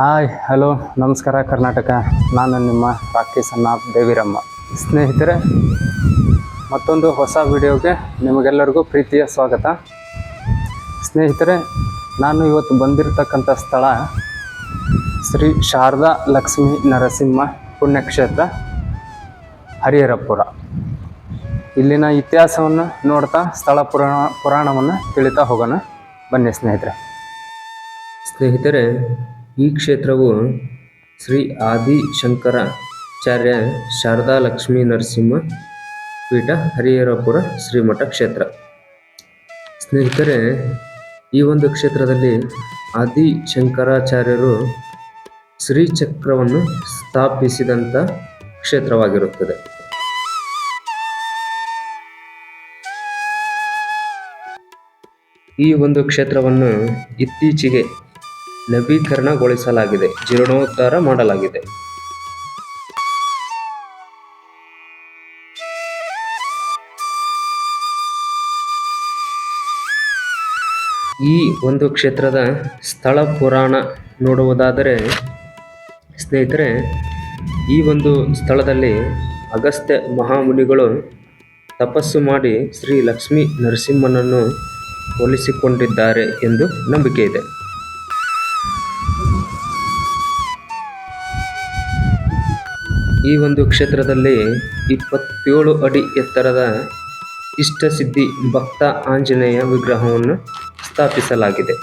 Hi, hello, ನಮಸ್ಕಾರ ಕರ್ನಾಟಕ. ನಾನು ನಿಮ್ಮ ರಾಕೇಶ್ ಅನ್ನ ದೇವಿರಮ್ಮ. ಸ್ನೇಹಿತರೆ, ಮತ್ತೊಂದು ಹೊಸ ವಿಡಿಯೋಗೆ ನಿಮಗೆಲ್ಲರಿಗೂ ಪ್ರೀತಿಯ ಸ್ವಾಗತ. ಸ್ನೇಹಿತರೆ, ನಾನು ಇವತ್ತು ಬಂದಿರತಕ್ಕಂಥ ಸ್ಥಳ ಶ್ರೀ ಶಾರದಾ ಲಕ್ಷ್ಮೀ ನರಸಿಂಹ ಪುಣ್ಯಕ್ಷೇತ್ರ, ಹರಿಹರಪುರ. ಇಲ್ಲಿನ ಇತಿಹಾಸವನ್ನು ನೋಡ್ತಾ ಸ್ಥಳ ಪುರಾಣ, ಪುರಾಣವನ್ನು ತಿಳಿತಾ ಹೋಗೋಣ. ಬನ್ನಿ ಸ್ನೇಹಿತರೆ. ಸ್ನೇಹಿತರೆ ಈ ಕ್ಷೇತ್ರವು ಶ್ರೀ ಆದಿಶಂಕರಾಚಾರ್ಯ ಶಾರದಾ ಲಕ್ಷ್ಮೀ ನರಸಿಂಹ ಪೀಠ ಹರಿಹರಪುರ ಶ್ರೀಮಠ ಕ್ಷೇತ್ರ. ಸ್ನೇಹಿತರೆ, ಈ ಒಂದು ಕ್ಷೇತ್ರದಲ್ಲಿ ಆದಿಶಂಕರಾಚಾರ್ಯರು ಶ್ರೀಚಕ್ರವನ್ನು ಸ್ಥಾಪಿಸಿದಂಥ ಕ್ಷೇತ್ರವಾಗಿರುತ್ತದೆ. ಈ ಒಂದು ಕ್ಷೇತ್ರವನ್ನು ಇತ್ತೀಚೆಗೆ ನವೀಕರಣಗೊಳಿಸಲಾಗಿದೆ. ಜೀರ್ಣೋದ್ಧಾರ ಮಾಡಲಾಗಿದೆ. ಈ ಒಂದು ಕ್ಷೇತ್ರದ ಸ್ಥಳ ಪುರಾಣ ನೋಡುವುದಾದರೆ, ಸ್ನೇಹಿತರೆ, ಈ ಒಂದು ಸ್ಥಳದಲ್ಲಿ ಅಗಸ್ತ್ಯ ಮಹಾಮುನಿಗಳು ತಪಸ್ಸು ಮಾಡಿ ಶ್ರೀ ಲಕ್ಷ್ಮೀ ನರಸಿಂಹನನ್ನು ಹೋಲಿಸಿಕೊಂಡಿದ್ದಾರೆ ಎಂದು ನಂಬಿಕೆ ಇದೆ. ಈ ಒಂದು ಕ್ಷೇತ್ರದಲ್ಲಿ ಇಪ್ಪತ್ತೇಳು ಅಡಿ ಎತ್ತರದ ಇಷ್ಟಸಿದ್ಧಿ ಭಕ್ತ ಆಂಜನೇಯ ವಿಗ್ರಹವನ್ನು ಸ್ಥಾಪಿಸಲಾಗಿದೆ.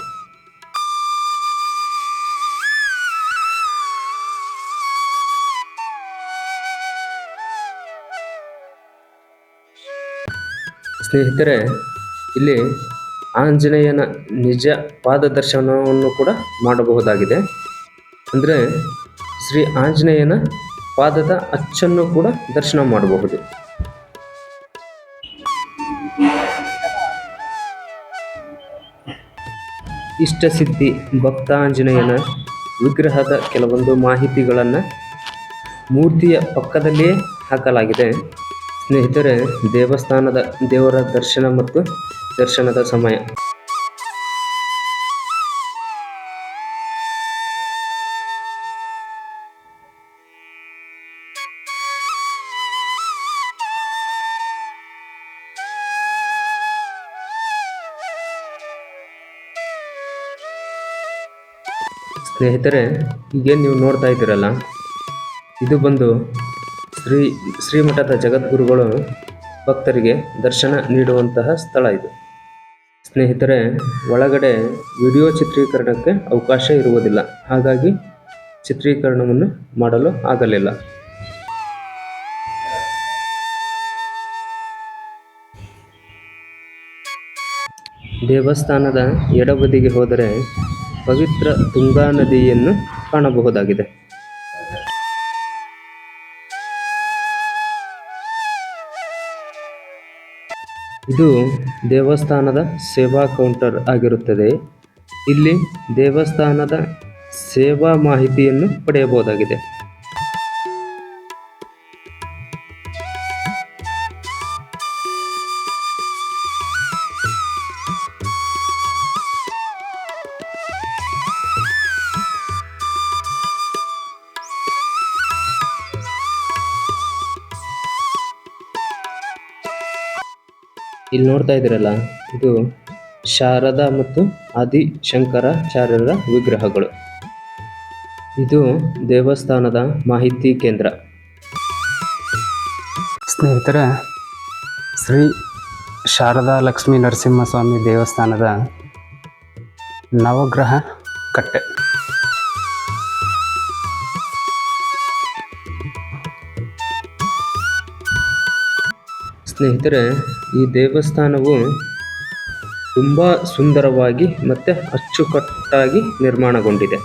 ಸ್ನೇಹಿತರೆ, ಇಲ್ಲಿ ಆಂಜನೇಯನ ನಿಜ ಪಾದದರ್ಶನವನ್ನು ಕೂಡ ಮಾಡಬಹುದಾಗಿದೆ. ಅಂದರೆ ಶ್ರೀ ಆಂಜನೇಯನ ಪಾದದ ಅಚ್ಚನ್ನು ಕೂಡ ದರ್ಶನ ಮಾಡಬಹುದು. ಇಷ್ಟಸಿದ್ಧಿ ಭಕ್ತಾಂಜನೇಯನ ವಿಗ್ರಹದ ಕೆಲವೊಂದು ಮಾಹಿತಿಗಳನ್ನು ಮೂರ್ತಿಯ ಪಕ್ಕದಲ್ಲಿಯೇ ಹಾಕಲಾಗಿದೆ. ಸ್ನೇಹಿತರೆ, ದೇವಸ್ಥಾನದ ದೇವರ ದರ್ಶನ ಮತ್ತು ದರ್ಶನದ ಸಮಯ. ಸ್ನೇಹಿತರೆ, ಈಗೇನು ನೀವು ನೋಡ್ತಾ ಇದ್ದೀರಲ್ಲ, ಇದು ಬಂದು ಶ್ರೀ, ಶ್ರೀಮಠದ ಜಗದ್ಗುರುಗಳು ಭಕ್ತರಿಗೆ ದರ್ಶನ ನೀಡುವಂತಹ ಸ್ಥಳ ಇದು. ಸ್ನೇಹಿತರೆ, ಒಳಗಡೆ ವಿಡಿಯೋ ಚಿತ್ರೀಕರಣಕ್ಕೆ ಅವಕಾಶ ಇರುವುದಿಲ್ಲ. ಹಾಗಾಗಿ ಚಿತ್ರೀಕರಣವನ್ನು ಮಾಡಲು ಆಗಲಿಲ್ಲ. ದೇವಸ್ಥಾನದ ಎಡಬದಿಗೆ ಹೋದರೆ ಪವಿತ್ರ ತುಂಗಾ ನದಿಯನ್ನು ಕಾಣಬಹುದಾಗಿದೆ. ಇದು ದೇವಸ್ಥಾನದ ಸೇವಾ ಕೌಂಟರ್ ಆಗಿರುತ್ತದೆ. ಇಲ್ಲಿ ದೇವಸ್ಥಾನದ ಸೇವಾ ಮಾಹಿತಿಯನ್ನು ಪಡೆಯಬಹುದಾಗಿದೆ. ಇಲ್ಲಿ ನೋಡ್ತಾ ಇದ್ದೀರಲ್ಲ, ಇದು ಶಾರದಾ ಮತ್ತು ಆದಿಶಂಕರಾಚಾರ್ಯರ ವಿಗ್ರಹಗಳು. ಇದು ದೇವಸ್ಥಾನದ ಮಾಹಿತಿ ಕೇಂದ್ರ. ಸ್ನೇಹಿತರೆ, ಶ್ರೀ ಶಾರದಾ ಲಕ್ಷ್ಮೀ ನರಸಿಂಹಸ್ವಾಮಿ ದೇವಸ್ಥಾನದ ನವಗ್ರಹ ಕಟ್ಟೆ. ಸ್ನೇಹಿತರೆ ಈ ದೇವಸ್ಥಾನವು ತುಂಬ ಸುಂದರವಾಗಿ ಮತ್ತು ಅಚ್ಚುಕಟ್ಟಾಗಿ ನಿರ್ಮಾಣಗೊಂಡಿದೆ.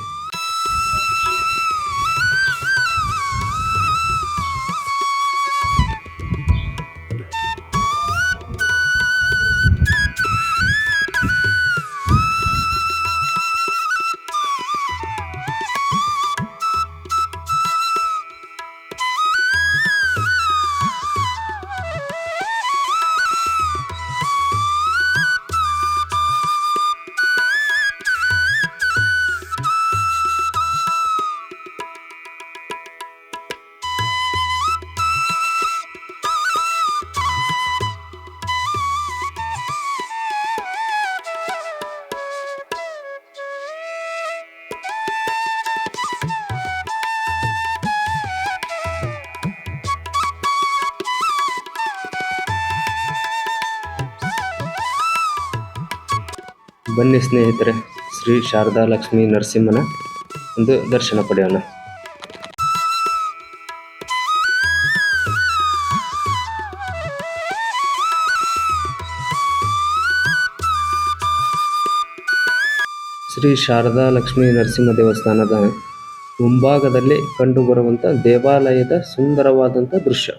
ಬನ್ನಿ ಸ್ನೇಹಿತರೆ, ಶ್ರೀ ಶಾರದಾ ಲಕ್ಷ್ಮೀ ನರಸಿಂಹನ ಒಂದು ದರ್ಶನ ಪಡೆಯೋಣ. ಶ್ರೀ ಶಾರದಾ ಲಕ್ಷ್ಮೀ ನರಸಿಂಹ ದೇವಸ್ಥಾನದ ಮುಂಭಾಗದಲ್ಲಿ ಕಂಡುಬರುವಂಥ ದೇವಾಲಯದ ಸುಂದರವಾದಂಥ ದೃಶ್ಯ.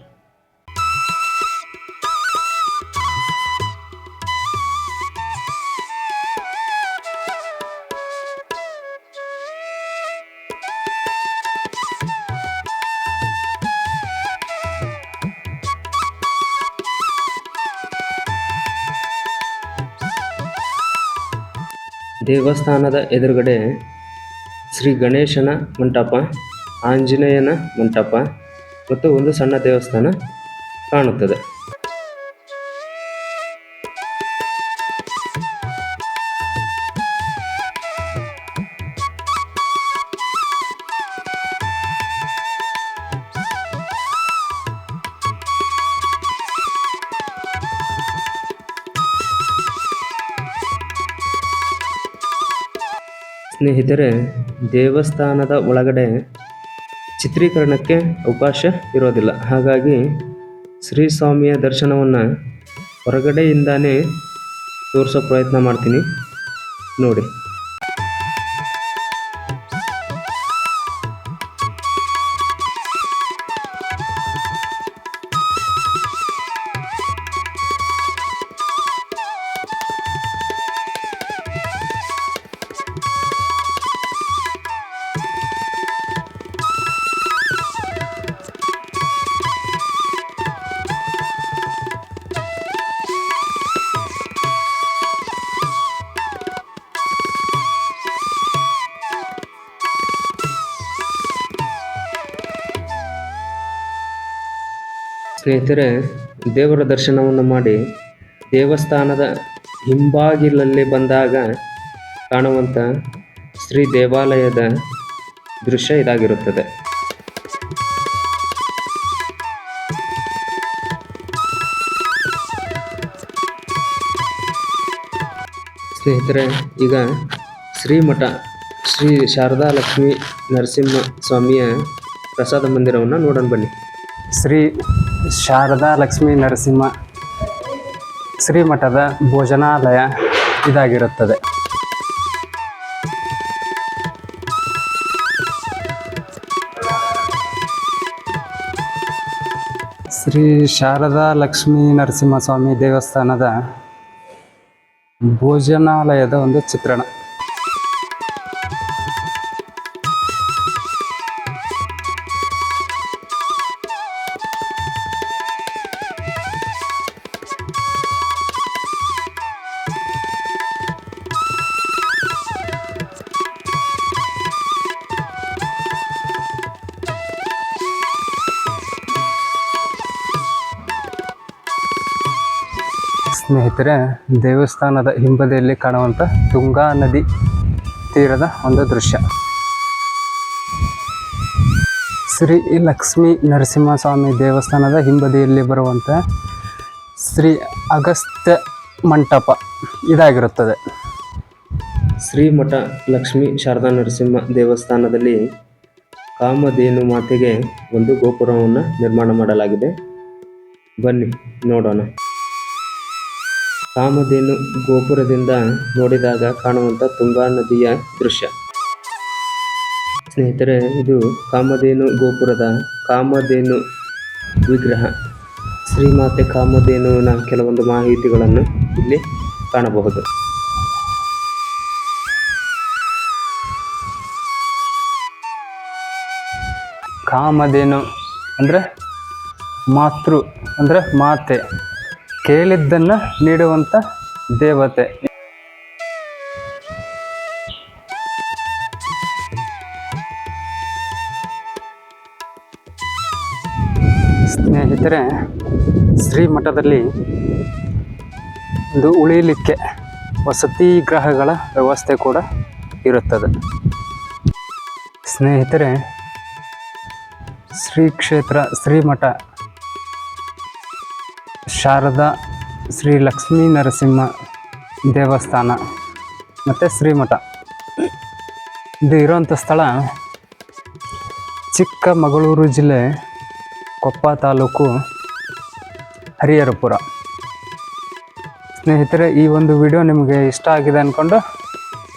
ದೇವಸ್ಥಾನದ ಎದುರುಗಡೆ ಶ್ರೀ ಗಣೇಶನ ಮಂಟಪ ಆಂಜನೇಯನ ಮಂಟಪ ಮತ್ತು ಒಂದು ಸಣ್ಣ ದೇವಸ್ಥಾನ ಕಾಣುತ್ತದೆ. ಸ್ನೇಹಿತರೆ, ದೇವಸ್ಥಾನದ ಒಳಗಡೆ ಚಿತ್ರೀಕರಣಕ್ಕೆ ಅವಕಾಶ ಇರೋದಿಲ್ಲ. ಹಾಗಾಗಿ ಶ್ರೀ ಸ್ವಾಮಿಯ ದರ್ಶನವನ್ನು ಹೊರಗಡೆಯಿಂದಾನೇ ತೋರಿಸೋ ಪ್ರಯತ್ನ ಮಾಡ್ತೀನಿ. ನೋಡಿ. ಸ್ನೇಹಿತರೆ, ದೇವರ ದರ್ಶನವನ್ನು ಮಾಡಿ ದೇವಸ್ಥಾನದ ಹಿಂಬಾಗಿಲಲ್ಲಿ ಬಂದಾಗ ಕಾಣುವಂಥ ಶ್ರೀ ದೇವಾಲಯದ ದೃಶ್ಯ ಇದಾಗಿರುತ್ತದೆ. ಸ್ನೇಹಿತರೆ, ಈಗ ಶ್ರೀಮಠ ಶ್ರೀ ಶಾರದಾ ಲಕ್ಷ್ಮೀ ನರಸಿಂಹ ಸ್ವಾಮಿಯ ಪ್ರಸಾದ ಮಂದಿರವನ್ನು ನೋಡೋಣ ಬನ್ನಿ. ಶ್ರೀ ಶಾರದಾ ಲಕ್ಷ್ಮೀ ನರಸಿಂಹ ಶ್ರೀಮಠದ ಭೋಜನಾಲಯ ಇದಾಗಿರುತ್ತದೆ. ಶ್ರೀ ಶಾರದಾ ಲಕ್ಷ್ಮೀ ನರಸಿಂಹಸ್ವಾಮಿ ದೇವಸ್ಥಾನದ ಭೋಜನಾಲಯದ ಒಂದು ಚಿತ್ರಣ. ಸ್ನೇಹಿತರೆ, ದೇವಸ್ಥಾನದ ಹಿಂಬದಿಯಲ್ಲಿ ಕಾಣುವಂಥ ತುಂಗಾ ನದಿ ತೀರದ ಒಂದು ದೃಶ್ಯ. ಶ್ರೀ ಲಕ್ಷ್ಮೀ ನರಸಿಂಹಸ್ವಾಮಿ ದೇವಸ್ಥಾನದ ಹಿಂಬದಿಯಲ್ಲಿ ಬರುವಂಥ ಶ್ರೀ ಅಗಸ್ತ್ಯ ಮಂಟಪ ಇದಾಗಿರುತ್ತದೆ. ಶ್ರೀಮಠ ಲಕ್ಷ್ಮೀ ಶಾರದಾ ನರಸಿಂಹ ದೇವಸ್ಥಾನದಲ್ಲಿ ಕಾಮಧೇನು ಮಾತೆಗೆ ಒಂದು ಗೋಪುರವನ್ನು ನಿರ್ಮಾಣ ಮಾಡಲಾಗಿದೆ. ಬನ್ನಿ, ನೋಡೋಣ. ಕಾಮಧೇನು ಗೋಪುರದಿಂದ ನೋಡಿದಾಗ ಕಾಣುವಂಥ ತುಂಗಾ ನದಿಯ ದೃಶ್ಯ. ಸ್ನೇಹಿತರೆ, ಇದು ಕಾಮಧೇನು ಗೋಪುರದ ಕಾಮಧೇನು ವಿಗ್ರಹ. ಶ್ರೀಮಾತೆ ಕಾಮಧೇನುವಿನ ಕೆಲವೊಂದು ಮಾಹಿತಿಗಳನ್ನು ಇಲ್ಲಿ ಕಾಣಬಹುದು. ಕಾಮಧೇನು ಅಂದರೆ ಮಾತೃ ಅಂದರೆ ಮಾತೆ. ಕೇಳಿದ್ದನ್ನು ನೀಡುವಂಥ ದೇವತೆ. ಸ್ನೇಹಿತರೆ, ಶ್ರೀಮಠದಲ್ಲಿ ಒಂದು ಉಳಿಲಿಕ್ಕೆ ವಸತಿ ಗ್ರಹಗಳ ವ್ಯವಸ್ಥೆ ಕೂಡ ಇರುತ್ತದೆ. ಸ್ನೇಹಿತರೆ ಶ್ರೀ ಕ್ಷೇತ್ರ ಶ್ರೀಮಠ ಶಾರದಾ ಶ್ರೀ ಲಕ್ಷ್ಮೀ ನರಸಿಂಹ ದೇವಸ್ಥಾನ ಮತ್ತು ಶ್ರೀಮಠ. ಇದು ಇರೋವಂಥ ಸ್ಥಳ ಚಿಕ್ಕಮಗಳೂರು ಜಿಲ್ಲೆ ಕೊಪ್ಪ ತಾಲೂಕು ಹರಿಹರಪುರ. ಸ್ನೇಹಿತರೆ, ಈ ಒಂದು ವಿಡಿಯೋ ನಿಮಗೆ ಇಷ್ಟ ಆಗಿದೆ ಅಂದ್ಕೊಂಡು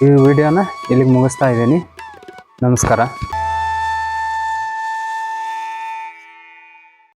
ಈ ವಿಡಿಯೋನ ಇಲ್ಲಿಗೆ ಮುಗಿಸ್ತಾ ಇದ್ದೀನಿ. ನಮಸ್ಕಾರ.